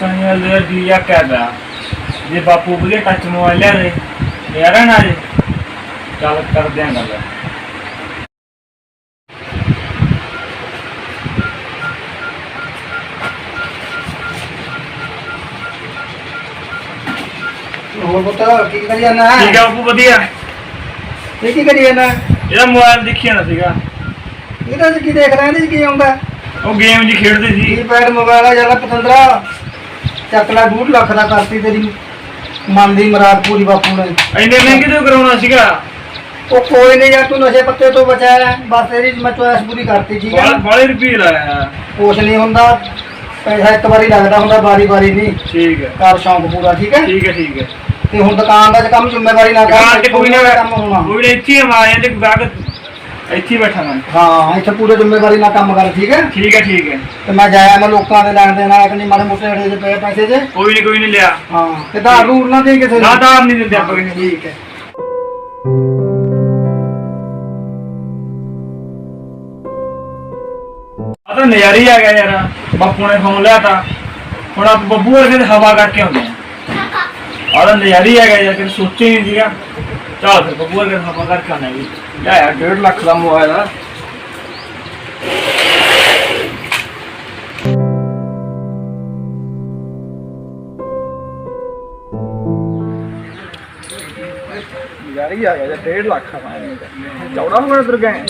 ਤਾਂ ਲੈ ਦੀਆ ਕਹਦਾ ਜੇ ਬਾਪੂ ਬੁਲੇ ਟੱਚ ਮੋਬਾਈਲ ਲੈ ਦੇ ਯਾਰਾ ਨਾ ਜੇ। ਚੱਲ ਕਰਦੇ ਆਂ ਗੱਲ। ਹੋਰ ਪੁੱਤ ਕੀ ਕਰੀ ਜਾਂਦਾ ਠੀਕ ਆ ਬਾਪੂ ਵਧੀਆ। ਇਹ ਕੀ ਕਰੀ ਜਾਂਦਾ? ਇਹਦਾ ਮੋਬਾਈਲ ਦੇਖਿਆ ਨਾ ਸੀਗਾ। ਇਹਦਾ ਕੀ ਦੇਖ ਰਿਹਾ ਚ ਕੀ ਆਉਂਦਾ? ਉਹ ਗੇਮ ਜੀ ਖੇਡਦੇ ਸੀ। ਕੀ ਪੈਡ ਮੋਬਾਈਲ ਆ ਜਿਹੜਾ ਪਤੰਦਰਾ। ਚੱਕ ਲੈ 2 ਲੱਖ ਦਾ ਕਰਤੀ ਤੇਰੀ। ਮਨ ਦੀ ਮੁਰਾਦ ਪੂਰੀ ਬਾਪੂ ਨੇ। ਇੰਨੇ ਮਹਿੰਗੇ ਤੋਂ ਕਰਾਉਣਾ ਸੀਗਾ? ਉਹ ਕੋਈ ਨਹੀਂ ਯਾਰ ਤੂੰ ਨਸ਼ੇ ਪੱਤੇ ਤੋਂ ਬਚਿਆ ਹੈ। ਬਸ ਤੇਰੀ ਮੈਂ ਚੋਇਸ ਪੂਰੀ ਕਰਤੀ ਠੀਕ ਹੈ ਬਾਲੇ? ਬਾਲੇ ਰੁਪਏ ਲਾਇਆ। ਕੁਛ ਨਹੀਂ ਹੁੰਦਾ। ਪੈਸਾ ਇੱਕ ਵਾਰੀ ਲੱਗਦਾ ਹੁੰਦਾ ਵਾਰੀ ਵਾਰੀ ਨਹੀਂ ਠੀਕ ਹੈ। ਕਰ ਸ਼ੌਂਕ ਪੂਰਾ ਠੀਕ ਹੈ? ਠੀਕ ਹੈ ਠੀਕ ਹੈ। ਤੇ ਹੁਣ ਦੁਕਾਨ ਦਾ ਕੰਮ ਜ਼ਿੰਮੇਵਾਰੀ ਨਾ ਕਰ ਤੇ ਕੋਈ ਨਾ ਕੰਮ ਹੋਣਾ। ਕੋਈ ਨਾ ਇੱਥੇ ਮਾਰਿਆ ਤੇ ਗਾਗ ਇੱਥੇ ਹੀ ਬੈਠਾ ਮੈਂ। ਹਾਂ ਇੱਥੇ ਪੂਰੇ ਜ਼ਿੰਮੇਵਾਰੀ ਨਾਲ ਕੰਮ ਕਰ ਠੀਕ ਹੈ? ਠੀਕ ਹੈ ਠੀਕ ਹੈ। ਤੇ ਮੈਂ ਜਾਇਆ ਮੈਂ ਲੋਕਾਂ ਦੇ ਲੈਣ ਦੇ ਨਾਲ ਕਿ ਨਹੀਂ ਮਾੜੇ ਮੋਟੇ ਅੜੇ ਦੇ ਪਏ ਪੈਸੇ ਦੇ ਕੋਈ ਨਹੀਂ ਕੋਈ ਨਹੀਂ ਲਿਆ। ਹਾਂ ਤੇ ਧਾਰ ਰੂਰ ਨਾ ਦੇ ਕਿਸੇ ਨੂੰ। ਨਾ ਦਾਰ ਨਹੀਂ ਦਿੰਦੇ ਆਪਾਂ ਕਿਸੇ ਨੂੰ। ਠੀਕ ਹੈ। ਆ ਤਾਂ ਨਜ਼ਾਰੀ ਆ ਗਿਆ ਯਾਰ। ਬਾਪੂ ਨੇ ਫੋਨ ਲਿਆ ਤਾਂ ਹੁਣ ਆਪ ਬੱਬੂ ਵਰਗੇ ਤੇ ਹਵਾ ਕਰਕੇ ਆਉਂਦੇ ਆ। ਆ ਤਾਂ ਨਜ਼ਾਰੀ ਆ ਗਿਆ ਯਾਰ ਕਿ ਸੋਚੇ ਨਹੀਂ ਸੀਗਾ। ਚਲ ਫਿਰ ਬੱਬੂ ਵਰਗੇ ਤੇ ਕਰਕੇ ਆਉਣਾ ਵੀ ਲਿਆ 1.5 ਲੱਖ ਦਾ ਮੋਬਾਈਲ ਆ। ਯਾਰੀ ਆ ਗਿਆ 1.5 ਲੱਖ ਆ ਚੌੜਾ ਹੋ ਗਿਆ ਗਏ।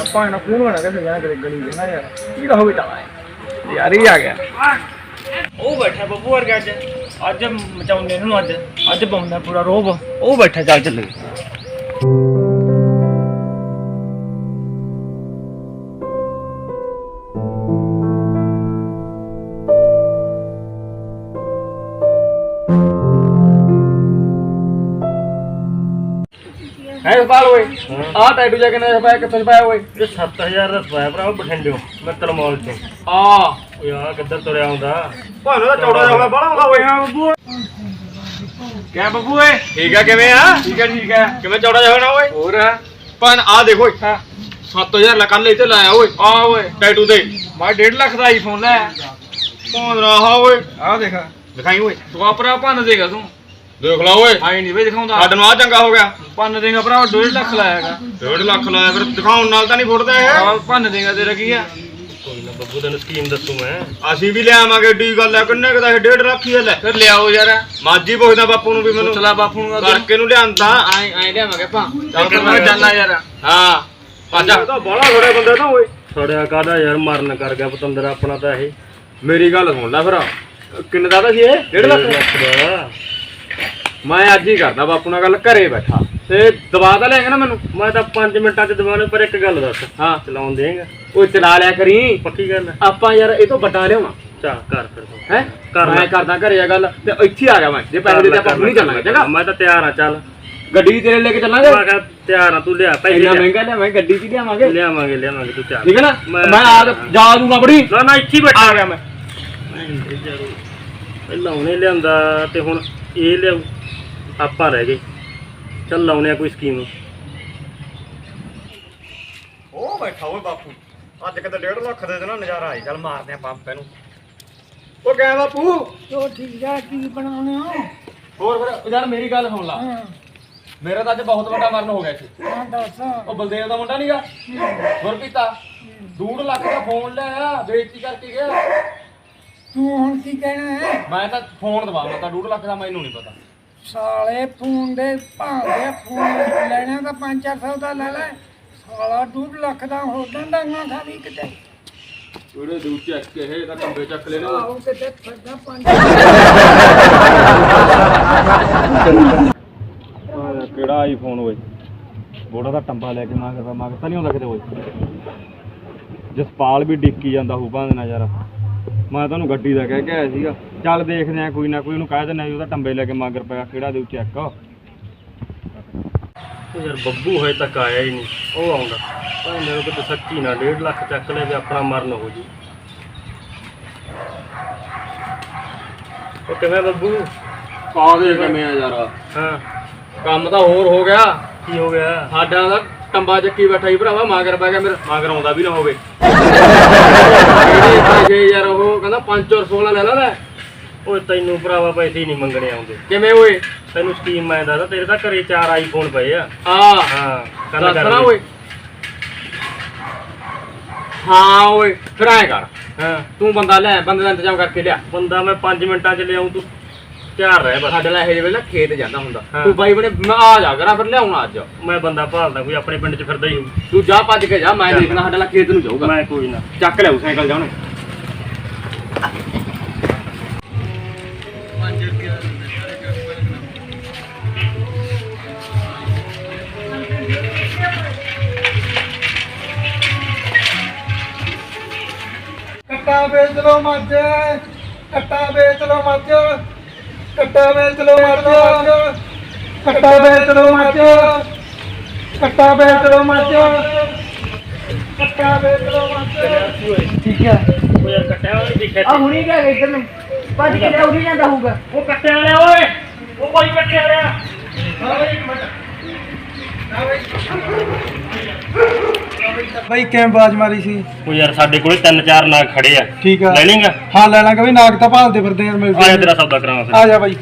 ਆਪਾਂ ਇਹਨਾਂ ਕੋਣ ਬਣਾ ਕੇ ਜਾਣਾ ਕਰੇ ਗਲੀ ਦੇ ਨਾ ਯਾਰ। ਕੀ ਦਾ ਹੋਵੇ ਤਾਂ ਯਾਰੀ ਆ ਗਿਆ। ਉਹ ਬੈਠਾ ਬੱਬੂ ਵਰਗਾ ਅੱਜ। ਅੱਜ ਮਚਾਉਂਦੇ ਨੂੰ ਅੱਜ। ਅੱਜ ਪਾਉਂਦਾ ਪੂਰਾ ਰੋਬ। ਉਹ ਬੈਠਾ ਚੱਲ ਚੱਲੇ। ਓਏ ਆ ਟੈਟੂ ਜਾ ਕੇ ਨਾ ਪਾਇਆ ਕਿੱਥੇ ਪਾਇਆ ਓਏ? ਇਹ 7000 ਦਾ ਸਵਾਇਆ ਭਰਾ ਬਠਿੰਡਿਓ ਮੈਂ ਤਲਮੌਲ ਤੋਂ ਆ ਓਏ ਆ ਕਿੱਧਰ ਤੁਰਿਆ ਆਉਂਦਾ? ਭਾਵੇਂ ਦਾ ਚੌੜਾ ਜਿਹਾ ਹੋਇਆ ਬੜਾ ਹੁੰਦਾ ਓਏ ਆ ਬੱਬੂ ਕਿਆ ਬੱਬੂ ਓਏ? ਠੀਕ ਆ ਕਿਵੇਂ ਆ? ਠੀਕ ਹੈ ਠੀਕ ਹੈ ਕਿਵੇਂ ਚੌੜਾ ਜਿਹਾ ਹੋਣਾ ਓਏ? ਹੋਰ ਪਰ ਆ ਦੇਖੋ ਹਾਂ। 7000 ਲਾ ਕੱਲ ਇੱਥੇ ਲਾਇਆ ਓਏ। ਆ ਓਏ। ਟੈਟੂ ਤੇ। ਮੈਂ 1.5 ਲੱਖ ਦਾ ਆਈਫੋਨ ਲੈ। ਭੌਂਦ ਰਹਾ ਓਏ। ਆ ਦੇਖ। ਦਿਖਾਈ ਓਏ। ਤੂੰ ਆਪਣਾ ਭੰਨ ਦੇਗਾ ਤੂੰ। ਦੇਖ ਲਾ ਓਏ। ਆਈ ਨਹੀਂ ਵੇ ਦਿਖਾਉਂਦਾ। ਸਾਡੇ ਨੂੰ ਆ ਚੰਗਾ ਹੋ ਗਿਆ। ਭੰਨ ਦੇਗਾ ਭਰਾ 1.5 ਲੱਖ ਲਾਇਆਗਾ 1.5 ਲੱਖ ਲਾਇਆ ਫਿਰ ਦਿਖਾਉਣ ਨਾਲ ਤਾਂ ਨਹੀਂ ਫੁੱਟਦਾ ਇਹ। ਆ ਭੰਨ ਦੇਗਾ ਤੇਰਾ ਕੀ ਆ? ਕੋਈ ਨਾ ਬੱਬੂ ਤੈਨੂੰ ਸਕੀਮ ਦੱਸੂ ਮੈਂ। ਅਸੀਂ ਵੀ ਲਿਆਵਾਂਗੇ ਡੀ ਗੱਲ ਆ ਕਿੰਨੇ ਕਦਾ 1.5 ਲੱਖ ਹੀ ਲੈ। ਫਿਰ ਲਿਆਓ ਯਾਰ। ਮਾਜੀ ਪੁੱਛਦਾ ਬਾਪੂ ਨੂੰ ਵੀ ਮੈਨੂੰ। ਚਲਾ ਬਾਪੂ ਨੂੰ ਕਰਕੇ ਨੂੰ ਲਿਆਂਦਾ। ਆਏ ਆਏ ਲਿਆਵਾਂਗੇ ਭਾ ਚੱਲ ਚੱਲ ਮੈਂ ਜਾਣਾ ਯਾਰ। ਹਾਂ ਪਾਜਾ ਤਾਂ ਬੜਾ ਥੋੜੇ ਬੰਦੇ ਨਾ ਓਏ। ਛੜਿਆ ਕਾਦਾ ਯਾਰ ਮਰਨ ਕਰ ਗਿਆ ਪਤੰਦਰ ਆਪਣਾ ਤਾਂ ਇਹ। ਮੇਰੀ ਗੱਲ ਸੁਣ ਲੈ ਫਿਰ। ਕਿੰਨੇ ਦਾ ਤਾਂ ਸੀ ਇਹ? 1.5 ਲੱਖ ਦਾ। ਮੈਂ ਅੱਜ ਹੀ ਕਰਦਾ ਬਾਪੂ ਨਾਲ ਗੱਲ ਘਰੇ ਬੈਠਾ। ਤੇ ਦਵਾ ਤਾਂ ਲਿਆਂਗਾ ਨਾ ਮੈਨੂੰ। ਮੈਂ ਤਾਂ 5 ਮਿੰਟਾਂ ਚ ਦਵਾਉਣੇ ਪਰ ਇੱਕ ਗੱਲ ਦੱਸ। ਹਾਂ। ਚਲਾਉਣ ਦੇਂਗਾ। ਉਹ ਚਲਾ ਲਿਆ ਕਰੀ। ਪੱਕੀ ਗੱਲ ਆਪਾਂ ਯਾਰ ਇਹ ਤੋਂ ਵੱਡਾ ਲਿਆਉਣਾ। ਚਾ ਕਰ ਫਿਰ ਹੈ? ਮੈਂ ਕਰਦਾ ਘਰੇ ਆ ਗੱਲ ਤੇ ਇੱਥੇ ਆ ਗਿਆ ਮੈਂ। ਜੇ ਪੈਸੇ ਦੇ ਤੇ ਆਪਾਂ ਨਹੀਂ ਚੱਲਾਂਗੇ ਚੰਗਾ? ਮੈਂ ਤਾਂ ਤਿਆਰ ਆ ਚੱਲ। ਗੱਡੀ ਤੇਰੇ ਲੈ ਕੇ ਚੱਲਾਂਗੇ? ਮੈਂ ਕਿਹਾ ਤਿਆਰ ਆ ਤੂੰ ਲਿਆ ਪੈਸੇ ਇੰਨਾ ਮਹਿੰਗਾ ਲਿਆਵਾਂਗੇ ਗੱਡੀ 'ਚ ਲਿਆਵਾਂਗੇ? ਲਿਆਵਾਂਗੇ ਲਿਆਵਾਂਗੇ ਤੂੰ ਤਿਆਰ। ਠੀਕ ਹੈ ਨਾ? ਮੈਂ ਆ। ਜਾ ਦੂੰਗਾ ਬੜੀ ਨਾ ਨਾ ਇੱਥੇ ਬੈਠਾ। ਆ ਗਿਆ ਮੈਂ। ਪਹਿਲਾਂ ਉਹਨੇ ਲਿਆਂਦਾ ਤੇ ਹੁਣ ਇਹ ਲਿਆਉ ਆਪਾਂ ਰਹਿ ਗਏ। ਚੱਲ ਲਾਉਨੇ ਆ ਕੋਈ ਸਕੀਮ ਉਹ ਬੈਠਾ ਓਏ ਬਾਪੂ ਅੱਜ ਕਿਤੇ 1.5 ਲੱਖ ਦੇ ਦੇਣਾ ਨਜ਼ਾਰਾ ਆਈ ਚੱਲ ਮਾਰਦੇ ਆ ਪੰਪ ਇਹਨੂੰ। ਉਹ ਕਿਹਾ ਬਾਪੂ। ਉਹ ਠੀਕ ਹੈ ਕੀ ਬਣਾਉਣੇ ਹੋ ਹੋਰ ਫਿਰ ਯਾਰ ਮੇਰੀ ਗੱਲ ਸੁਣ ਲਾ। ਮੇਰਾ ਤਾਂ ਅੱਜ ਬਹੁਤ ਵੱਡਾ ਮਰਨ ਹੋ ਗਿਆ ਸੀ। ਹਾਂ ਦੱਸ। ਉਹ ਬਲਦੇਵ ਦਾ ਮੁੰਡਾ ਨਹੀਂਗਾ ਗੁਰਪੀਤਾ 2 ਲੱਖ ਦਾ ਫੋਨ ਲਿਆ ਬੇਇੱਜ਼ਤੀ ਕਰਕੇ ਗਿਆ। ਤੂੰ ਹੁਣ ਕੀ ਕਹਿਣਾ ਹੈ? ਮੈਂ ਤਾਂ ਫੋਨ ਦਵਾਉਣਾ ਤਾਂ 2 ਲੱਖ ਦਾ ਮੈਨੂੰ ਨਹੀਂ ਪਤਾ। ਸਾਲੇ ਫੋਨ ਦੇ ਭਾਵੇਂ ਫੋਨ ਲੈਣਾ ਤਾਂ 5-400 ਦਾ ਲੈ ਲੈ। ਸਾਲਾ 2 ਲੱਖ ਦਾ ਹੋ ਜਾਂਦਾ ਨਾ ਖਾਲੀ ਕਿਤੇ। ਉਹਦੇ ਦੂ ਚੱਕ ਕੇ ਇਹ ਤਾਂ ਟੰਬੇ ਚੱਕ ਲੈਣੇ। ਆਹੋ ਕਿਤੇ ਫੱਡਾ ਪੰਜ ਕਿਹੜਾ ਆਈਫੋਨ ਓਏ? ਬੋੜਾ ਦਾ ਟੰਬਾ ਲੈ ਕੇ ਮੰਗਦਾ ਮੰਗਦਾ ਨਹੀਂ ਹੁੰਦਾ ਕਿਤੇ ਓਏ। ਜਸਪਾਲ ਵੀ ਡਿੱਕੀ ਜਾਂਦਾ ਹੋਊ ਭਾਂਦੇ ਨਾ ਯਾਰ। ਮੈਂ ਤੁਹਾਨੂੰ ਗੱਡੀ ਦਾ ਕਹਿ ਕੇ ਆਇਆ ਸੀਗਾ। ਚੱਲ ਦੇਖਦੇ ਆ ਕੋਈ ਨਾ ਕੋਈ ਉਹਨੂੰ ਕਹਿ ਦਿੰਦਾ ਉਹਦਾ ਟੰਬੇ ਲੈ ਕੇ ਮਗਰ ਪਿਆ ਕਿਹੜਾ ਦੇਉ ਚੈੱਕ। ਯਾਰ ਬੱਬੂ ਹੋਏ ਤੱਕ ਆਇਆ ਹੀ ਨਹੀਂ ਉਹ ਆਉਂਦਾ। ਭਾਈ ਮੇਰੇ ਕੋਲ ਤਾਂ ਸੱਚੀ ਨਾ 1.5 ਲੱਖ ਚੱਕ ਲੈ ਵੀ ਆਪਣਾ ਮਰਨ ਹੋ ਜੀ। ਉਹ ਕਿਵੇਂ ਬੱਬੂ? ਕਾ ਦੇ ਕਿਵੇਂ ਆ ਯਾਰ। ਹਾਂ। ਕੰਮ ਤਾਂ ਹੋਰ ਹੋ ਗਿਆ। ਕੀ ਹੋ ਗਿਆ? ਸਾਡਾ ਦਾ ਟੰਬਾ ਚੱਕੀ ਬੈਠਾ ਹੀ ਭਰਾਵਾ ਮਾਗਰ ਪੈ ਗਿਆ ਮੇਰਾ। ਮਗਰ ਆਉਂਦਾ ਵੀ ਨਾ ਹੋਵੇ। ਪੈਸੇ ਯਾਰ ਉਹ ਕਹਿੰਦਾ 5 ਔਰ 16 ਲੈ ਲਾ ਲੈ ਓਏ ਤੈਨੂੰ ਭਰਾਵਾ ਪੈਸੇ ਨਹੀਂ ਮੰਗਣੇ ਆਉਂਦੇ। ਕਿਵੇਂ ਓਏ? ਤੈਨੂੰ ਸਕੀਮ ਮੈਂ ਦੱਸਦਾ ਤੇਰੇ ਤਾਂ ਘਰੇ ਚਾਰ ਆਈਫੋਨ ਪਏ ਆ। ਆ ਹਾਂ ਗੱਲ ਕਰ ਦੱਸਣਾ। ਓਏ। ਹਾਂ ਓਏ ਫਿਰ ਐ ਕਰ। ਹਾਂ। ਤੂੰ ਬੰਦਾ ਲੈ ਬੰਦੇ ਦਾ ਇੰਤਜ਼ਾਮ ਕਰਕੇ ਲਿਆ। ਬੰਦਾ ਮੈਂ 5 ਮਿੰਟਾਂ ਚ ਲਿਆਉਂ ਤੂੰ। ਤਿਆਰ ਰਹਿ ਬਸ। ਸਾਡੇ ਨਾਲ ਇਹ ਵੇਲੇ ਨਾ ਖੇਤ ਜਾਂਦਾ ਹੁੰਦਾ। ਹਾਂ। ਤੂੰ ਬਾਈ ਬਣੇ ਮੈਂ ਆ ਜਾ ਕਰਾਂ ਫਿਰ ਲਿਆਉਣਾ ਅੱਜ। ਮੈਂ ਬੰਦਾ ਭਾਲਦਾ ਕੋਈ ਆਪਣੇ ਪਿੰਡ ਚ ਫਿਰਦਾ ਹੀ ਹੋਊ ਤੂੰ ਜਾ ਭੱਜ ਕੇ ਜਾ ਮੈਂ ਦੇਖਣਾ ਸਾਡੇ ਨਾਲ ਖੇਤ ਨੂੰ ਜਾਊਗਾ। ਮੈਂ ਕੋਈ ਨਾ। ਚੱਕ ਲਿਆਉ ਸਾਈਕਲ ਜਾਉਣੇ ਕੱਟਾ ਵੇਚ ਲੋ ਮੱਝ ਕੱਟਾ ਵੇਚ ਲੋ ਮੱਝ। ਕੱਟਾ ਵੇਚ ਲੋ ਮੱਝ ਕੱਟਾ ਵੇਚ ਲੋ ਮੱਝ ਕੱਟਾ ਵੇਚ ਲੋ ਮੱਝ ਕੱਟਾ ਵੇਚ ਲੋ ਮੱਝ ਠੀਕ ਹੈ। ਓਏ ਯਾਰ ਕੱਟਿਆ ਹੋਇਆ ਦਿਖਿਆ ਆ ਹੁਣੀ ਗਿਆ ਇੱਧਰ ਨੂੰ। ਭੱਜ ਕੇ ਜਾ ਉਰੀ ਜਾਂਦਾ ਹੋਊਗਾ। ਉਹ ਕੱਟਿਆ ਵਾਲਿਆ ਓਏ। ਉਹ ਕੋਈ ਕੱਟਿਆ ਵਾਲਿਆ। ਬਾਈ ਕਿਵੇਂ ਬਾਜ ਮਾਰੀ ਸੀ? ਉਹ ਯਾਰ ਸਾਡੇ ਕੋਲੇ ਤਿੰਨ ਚਾਰ ਨਾਗ ਖੜੇ ਆ। ਠੀਕ ਆ। ਲੈ ਲੇਗਾ ਹਾਂ ਲੈ ਲਾਂਗੇ ਬਈ ਨਾਗ ਤਾਂ ਭਾਲਦੇ ਫਿਰਦੇ ਯਾਰ ਆ ਜਾ ਮਿਲਦੇ ਤੇਰਾ ਸੌਦਾ ਕਰਾਵਾਂ ਫਿਰ। ਆ ਜਾ ਬਾਈ।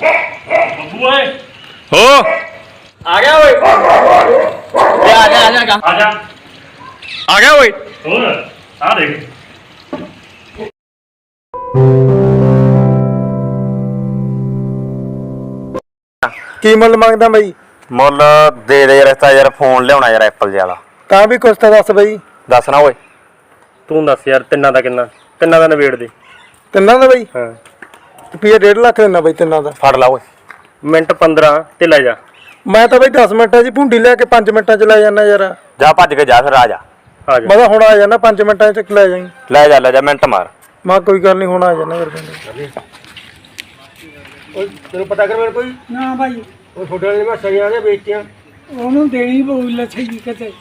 ਬੱਬੂ ਓਏ। ਹੋ। ਆ ਗਿਆ ਓਏ। ਆ ਜਾ ਆ ਜਾ ਆ ਜਾ। ਆ ਗਿਆ ਓਏ। ਹੋਰ ਆ ਦੇਖ। ਕੀ ਮੁੱਲ ਮੰਗਦਾ ਬਾਈ? ਮੁੱਲ ਦੇ ਦੇ ਯਾਰ ਤਾਂ ਯਾਰ ਫੋਨ ਲਿਆਉਣਾ ਯਾਰ ਐਪਲ ਜਿਹਾ ਵਾਲਾ। ਤਾਂ ਵੀ ਕੁਛ ਤਾਂ ਦੱਸ ਬਾਈ। ਦੱਸਣਾ ਓਏ। ਤੂੰ ਦੱਸ ਯਾਰ ਤਿੰਨਾਂ ਦਾ ਕਿੰਨਾ? ਤਿੰਨਾਂ ਦਾ ਨਵੇੜ ਦੇ। ਤਿੰਨਾਂ ਦਾ ਬਾਈ? ਹਾਂ। ਰੁਪਈਆ 1.5 ਲੱਖ ਦੇਣਾ ਬਾਈ ਤਿੰਨਾਂ ਦਾ। ਫੜ ਲਾ ਓਏ। ਮਿੰਟ 15 ਤੇ ਲੈ ਜਾ। ਮੈਂ ਤਾਂ ਬਾਈ 10 ਮਿੰਟਾਂ 'ਚ ਭੁੰਡੀ ਲਿਆ ਕੇ 5 ਮਿੰਟਾਂ 'ਚ ਲੈ ਜਾਣਾ ਯਾਰ। ਜਾ ਭੱਜ ਕੇ ਜਾ ਫਿਰ ਆ ਜਾ। ਆ ਜਾ। ਮੈਂ ਤਾਂ ਹੁਣ ਆ ਜਾਣਾ 5 ਮਿੰਟਾਂ 'ਚ ਲੈ ਜਾਈਂ। ਲੈ ਜਾ ਲੈ ਜਾ ਮਿੰਟ ਮਾਰ। ਮੈਂ ਕਿਹਾ ਕੋਈ ਗੱਲ ਨਹੀਂ ਹੁਣ ਆ ਜਾਣਾ ਯਾਰ ਕਹਿੰਦੇ ਤੈਨੂੰ ਪਤਾ ਕਰ ਮੇਰੇ ਕੋਈ? ਨਾ ਭਾਈ। ਉਹ ਛੋਟੇ ਵਾਲੇ ਮੈਂ ਸਹੀਆਂ ਨੇ ਵੇਚਤੀਆਂ। ਉਹਨੂੰ ਦੇਣੀ ਪਊ ਲੱਥੀ ਕਿਤੇ।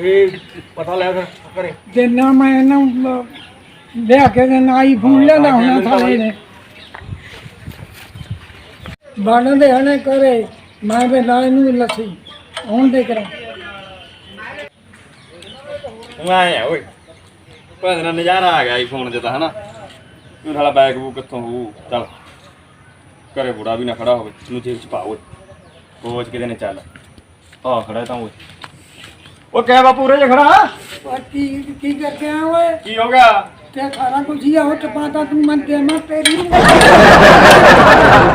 ਇਹ ਪਤਾ ਲੈ ਫਿਰ ਕਰੇ। ਦੇਣਾ ਮੈਂ ਇਹਨੂੰ ਲਿਆ ਕੇ ਦੇਣਾ ਆਈਫੋਨ ਲਿਆਂਦਾ ਹੋਣਾ ਸਾਲੇ ਨੇ। ਬਣਦੇ ਹਣੇ ਕਰੇ ਮੈਂ ਵੀ ਨਾ ਇਹਨੂੰ ਲੱਥੀ ਹੁਣ ਦੇ ਕਰਾਂ ਮੈਂ ਆ ਓਏ। ਭਾਵੇਂ ਦਾ ਨਜ਼ਾਰਾ ਆ ਗਿਆ ਆਈਫੋਨ 'ਚ ਤਾਂ ਹਨਾ? ਤੂੰ ਸਾਲਾ ਬੈਗ ਬੂ ਕਿੱਥੋਂ ਹੋਊ? ਚੱਲ। ਘਰੇ ਬੁੜਾ ਵੀ ਨਾ ਖੜਾ ਹੋਵੇ ਤੈਨੂੰ ਜੇਬ 'ਚ ਪਾ ਓਏ। ਬੋਝ ਕਿਤੇ ਨੇ ਚੱਲ। ਆ ਖੜਾ ਤਾਂ ਓਏ। ਉਹ ਕਹਿ ਬਾਪੂ ਉਰੇ ਜੇ ਖੜਾ? ਉਹ ਕੀ ਕੀ ਕਰਕੇ ਆ ਓਏ? ਕੀ ਹੋ ਗਿਆ? ਤੇ ਸਾਰਾ ਕੁਝ ਹੀ ਆ ਉਹ ਟਪਾਤਾ ਤੂੰ ਮੈਂ ਦੇਵਾਂ ਤੇਰੀ